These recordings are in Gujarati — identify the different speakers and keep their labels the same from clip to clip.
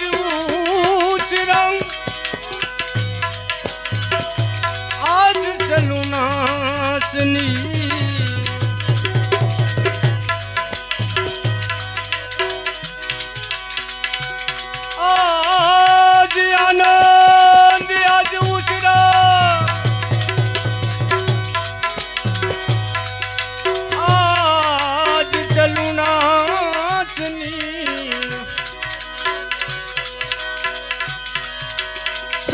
Speaker 1: you.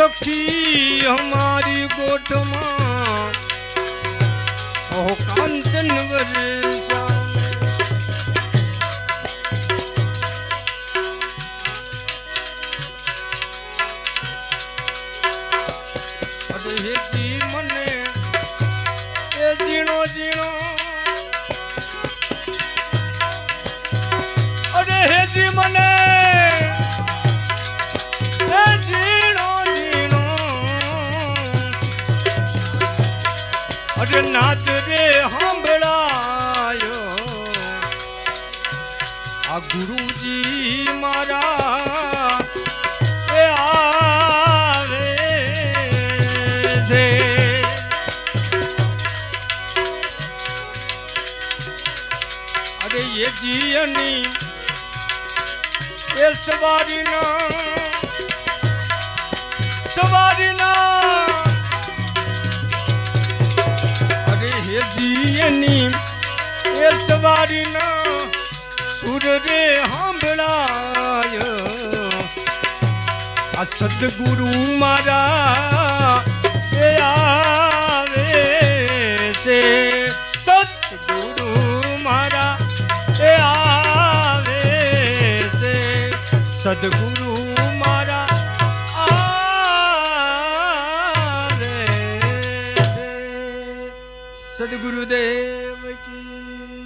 Speaker 1: સખી અમારી ગોઠમાં ઓહ કાંચન હેતી મને એ ઝીણો ઝીણો અરે નાદ રે સાંભળાયો આ ગુરુજી મારા એ આવે છે. અરે એ જીયની એ સવારીના જીયની એ સવારીના સુર રે સાંભળાય આ સદગુરુ મારા, એ આવે છે. સદગુરુ મારા, એ આવે છે. સદગુરુ સદગુરુદેવ કી.